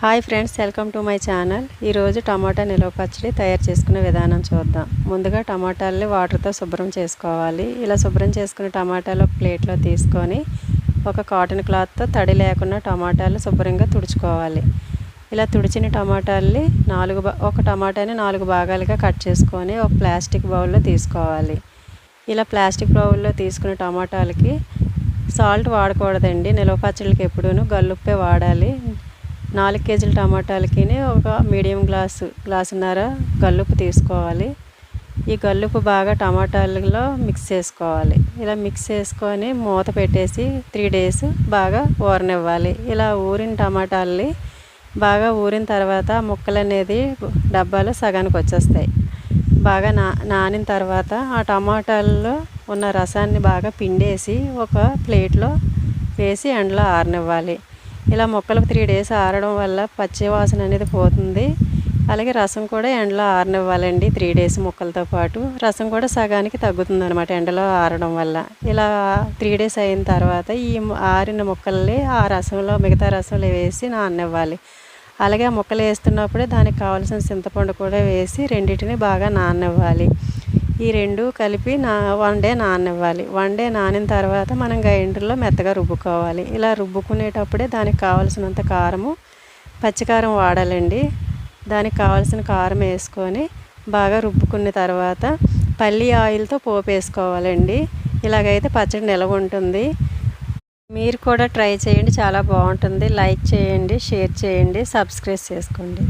Hi friends welcome to my channel. ఈరోజు టమాటా నిలవ పచ్చడి తయారు చేసుకునే విధానం చూద్దాం. ముందుగా టమాటాలని వాటర్తో శుభ్రం చేసుకోవాలి. ఇలా శుభ్రం చేసుకున్న టమాటాలు ప్లేట్లో తీసుకొని ఒక కాటన్ క్లాత్తో తడి లేకుండా టమాటాలు శుభ్రంగా తుడుచుకోవాలి. ఇలా తుడిచిన టమాటాలని నాలుగు ఒక టమాటాని నాలుగు భాగాలుగా కట్ చేసుకొని ఒక ప్లాస్టిక్ బౌల్లో తీసుకోవాలి. ఇలా ప్లాస్టిక్ బౌల్లో తీసుకున్న టమాటాలకి సాల్ట్ వాడకూడదండి. నిలవ పచ్చళ్ళకి ఎప్పుడూ గల్లుప్పే వాడాలి. నాలుగు కేజీల టమాటాలకి ఒక మీడియం గ్లాసు గ్లాసున్నర గల్లుపు తీసుకోవాలి. ఈ గల్లుపు బాగా టమాటాలలో మిక్స్ చేసుకోవాలి. ఇలా మిక్స్ చేసుకొని మూత పెట్టేసి త్రీ డేస్ బాగా ఊరనివ్వాలి. ఇలా ఊరిన టమాటాలని బాగా ఊరిన తర్వాత ముక్కలు అనేది డబ్బాలో సగానికి వచ్చేస్తాయి బాగా నా నానిన తర్వాత ఆ టమాటాల్లో ఉన్న రసాన్ని బాగా పిండేసి ఒక ప్లేట్లో వేసి ఎండలో ఆరనివ్వాలి. ఇలా మొక్కలు త్రీ డేస్ ఆరడం వల్ల పచ్చి వాసన అనేది పోతుంది. అలాగే రసం కూడా ఎండలో ఆరనివ్వాలండి త్రీ డేస్ ముక్కలతో పాటు. రసం కూడా సగానికి తగ్గుతుంది అనమాట ఎండలో ఆరడం వల్ల. ఇలా త్రీ డేస్ అయిన తర్వాత ఈ ఆరిన ముక్కల్ని ఆ రసంలో మిగతా రసంలో వేసి నాననివ్వాలి. అలాగే ఆ ముక్కలు వేస్తున్నప్పుడే దానికి కావాల్సిన చింతపండు కూడా వేసి రెండింటిని బాగా నాననివ్వాలి. ఈ రెండు కలిపి నా వన్ డే నాననివ్వాలి. వన్ డే నానిన తర్వాత మనం గ్రైండర్లో మెత్తగా రుబ్బుకోవాలి. ఇలా రుబ్బుకునేటప్పుడే దానికి కావాల్సినంత కారము పచ్చికారం వాడాలండి. దానికి కావాల్సిన కారం వేసుకొని బాగా రుబ్బుకున్న తర్వాత పల్లి ఆయిల్తో పోపు వేసుకోవాలండి. ఇలాగైతే పచ్చడి నిలవ ఉంటుంది. మీరు కూడా ట్రై చేయండి. చాలా బాగుంటుంది. లైక్ చేయండి షేర్ చేయండి సబ్స్క్రైబ్ చేసుకోండి.